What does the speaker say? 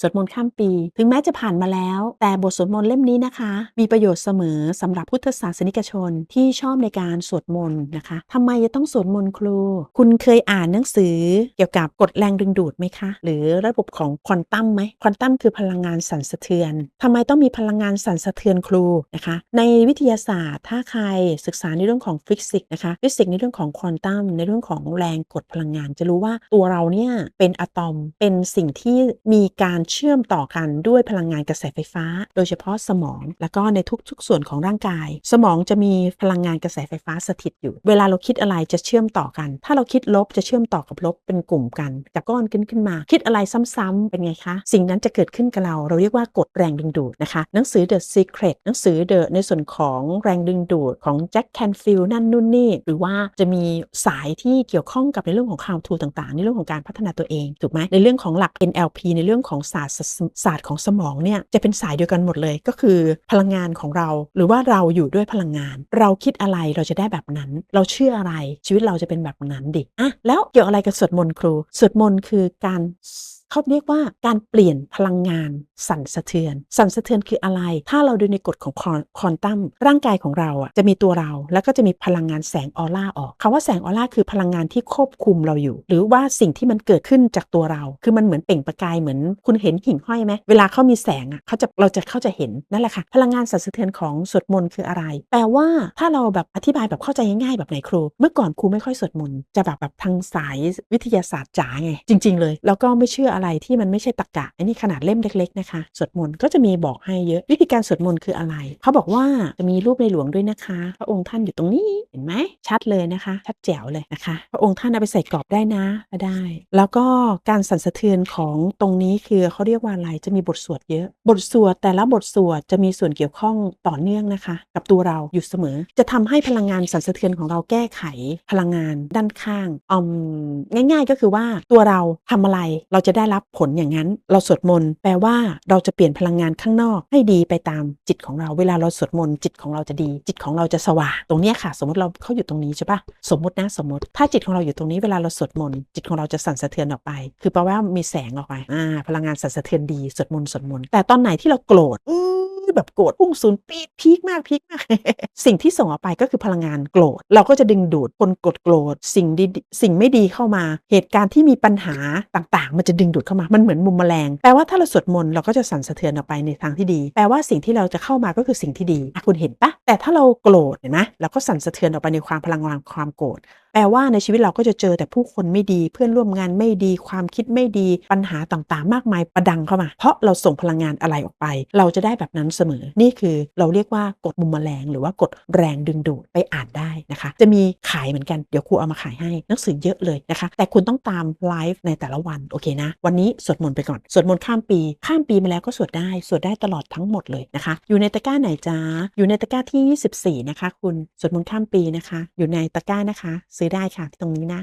สวดมนต์ข้ามปี ถึงแม้จะผ่านมาแล้ว แต่บทสวดมนต์เล่มนี้นะคะ มีประโยชน์เสมอสำหรับพุทธศาสนิกชนที่ชอบในการสวดมนต์นะคะทำไมจะต้องสวดมนต์ครู คุณเคยอ่านหนังสือเกี่ยวกับกฎแรงดึงดูดไหมคะ หรือระบบของควอนตัมไหมควอนตัมคือพลังงานสั่นสะเทือนทำไมต้องมีพลังงานสั่นสะเทือนครูนะคะ ในวิทยาศาสตร์ถ้าใครศึกษาในเรื่องของฟิสิกส์นะคะฟิสิกส์ในเรื่องของควอนตัมในเรื่องของแรงกดพลังงาน จะรู้ว่าตัวเราเนี่ยเป็นอะตอมเป็นสิ่งที่มีการเชื่อมต่อกันด้วยพลังงานกระแสไฟฟ้า โดยเฉพาะสมอง แล้วก็ในทุกๆ ส่วนของร่างกาย สมองจะมีพลังงานกระแสไฟฟ้าสถิตอยู่ เวลาเราคิดอะไรจะเชื่อมต่อกัน ถ้าเราคิดลบจะเชื่อมต่อกับลบเป็นกลุ่มกันจากก้อนขึ้นขึ้นมา คิดอะไรซ้ำๆเป็นไงคะ สิ่งนั้นจะเกิดขึ้นกับเรา เราเรียกว่ากฎแรงดึงดูดนะคะ หนังสือ The Secret หนังสือ The ในส่วนของแรงดึงดูดของแจ็คแคนฟิลนั่นนู่นนี่หรือว่าจะมีสายที่เกี่ยวข้องกับในเรื่องของ how to ต่างๆ ในเรื่องของการพัฒนาตัวเองถูกไหมในเรื่องของหลัก NLP ในเรื่องของศาสตร์ศาสตร์ของสมองเนี่ยจะเป็นสายเดียวกันหมดเลยก็คือ พลังงานของเรา หรือว่าเราอยู่ด้วยพลังงาน เราคิดอะไรเราจะได้แบบนั้น เราเชื่ออะไรชีวิตเราจะเป็นแบบนั้นดิอะแล้วเกี่ยวอะไรกับสวดมนต์ครูสวดมนต์คือการ เขาเรียกว่าการเปลี่ยนพลังงาน สั่นสะเทือน สั่นสะเทือนคืออะไร ถ้าเราดูในกฎของควอนตัมร่างกายของเราอะจะมีตัวเรา แล้วก็จะมีพลังงานแสงออร่าออกคำว่าแสงออร่าคือพลังงานที่ควบคุมเราอยู่ หรือว่าสิ่งที่มันเกิดขึ้นจากตัวเรา คือมันเหมือนเปล่งประกายเหมือนคุณเห็นหิ่งห้อยไหมเวลาเขามีแสงอะเขาจะเราจะเข้าจะเห็นนั่นแหละค่ะพลังงานสั่นสะเทือนของสวดมนต์คืออะไรแปลว่าถ้าเราแบบอธิบายแบบเข้าใจง่ายๆแบบไหนครู เมื่อก่อนครูไม่ค่อยสวดมนต์จะแบบแบบทางสายวิทยาศาสตร์จ๋าไงจริง ๆ เลย แล้วก็ไม่เชื่ออะไรที่มันไม่ใช่ตรรกะอันนี้ขนาดเล่มเล็กๆนะคะสวดมนต์ก็จะมีบอกให้เยอะวิธีการสวดมนต์คืออะไร เขาบอกว่าจะมีรูปในหลวงด้วยนะคะ พระองค์ท่านอยู่ตรงนี้เห็นไหมชัดเลยนะคะ ชัดแจ๋วเลยนะคะ พระองค์ท่านเอาไปใส่กรอบได้นะได้ แล้วก็การสั่นสะเทือนของตรงนี้คือเขาเรียกว่าอะไรจะมีบทสวดเยอะ บทสวดแต่ละบทสวดจะมีส่วนเกี่ยวข้องต่อเนื่องนะคะ กับตัวเราอยู่เสมอ จะทำให้พลังงานสั่นสะเทือนของเราแก้ไขพลังงานด้านข้างอมง่าย ๆ ก็คือว่าตัวเราทำอะไรเราจะได้รับผลอย่างนั้น เราสวดมนต์แปลว่าเราจะเปลี่ยนพลังงานข้างนอก ให้ดีไปตามจิตของเราเวลาเราสวดมนต์จิตของเราจะดี จิตของเราจะสว่างตรงนี้ค่ะ สมมติเราเขาอยู่ตรงนี้ใช่ปะสมมตินะสมมติ ถ้าจิตของเราอยู่ตรงนี้เวลาเราสวดมนต์จิตของเราจะสั่นสะเทือนออกไป คือแปลว่ามีแสงออกไปอ่าพลังงานสั่นสะเทือนดีสวดมนต์สวดมนต์แต่ตอนไหนที่เราโกรธอื อแบบโกรธพุ่งศูนย์ปีดพีคมากพีคมากสิ่งที่ส่งออกไปก็คือพลังงานโกรธ เราก็จะดึงดูดคนโกดโกรธสิ่งดีสิ่งไม่ดีเข้ามา เหตุการณ์ที่มีปัญหาต่างๆ มันจะดึงดูดเข้ามามันเหมือนมุมแมลงแปลว่าถ้าเราสวดมนต์เราก็จะสั่นสะเทือนออกไปในทางที่ดี แปลว่าสิ่งที่เราจะเข้ามาก็คือสิ่งที่ดีคุณเห็นปะแต่ถ้าเราโกรธเห็นไหมเราก็สั่นสะเทือนออกไปในความพลังงานความโกรธแปลว่าในชีวิตเราก็จะเจอแต่ผู้คนไม่ดี เพื่อนร่วมงานไม่ดี ความคิดไม่ดี ปัญหาต่างๆ มากมายประดังเข้ามา เพราะเราส่งพลังงานอะไรออกไป เราจะได้แบบนั้นเสมอ นี่คือเราเรียกว่ากฎมุมแมลง หรือว่ากฎแรงดึงดูดไปอ่านได้นะคะ จะมีขายเหมือนกัน เดี๋ยวครูเอามาขายให้หนังสือเยอะเลยนะคะ แต่คุณต้องตามไลฟ์ในแต่ละวัน โอเคนะ วันนี้สวดมนต์ไปก่อน สวดมนต์ข้ามปี ข้ามปีมาแล้วก็สวดได้ สวดได้ตลอดทั้งหมดเลยนะคะ อยู่ในตะกร้าไหนจ้าอยู่ในตะกร้าที่ 24 นะคะ คุณ สวดมนต์ข้ามปีนะคะ อยู่ในตะกร้านะคะซื้อได้ค่ะที่ตรงนี้นะ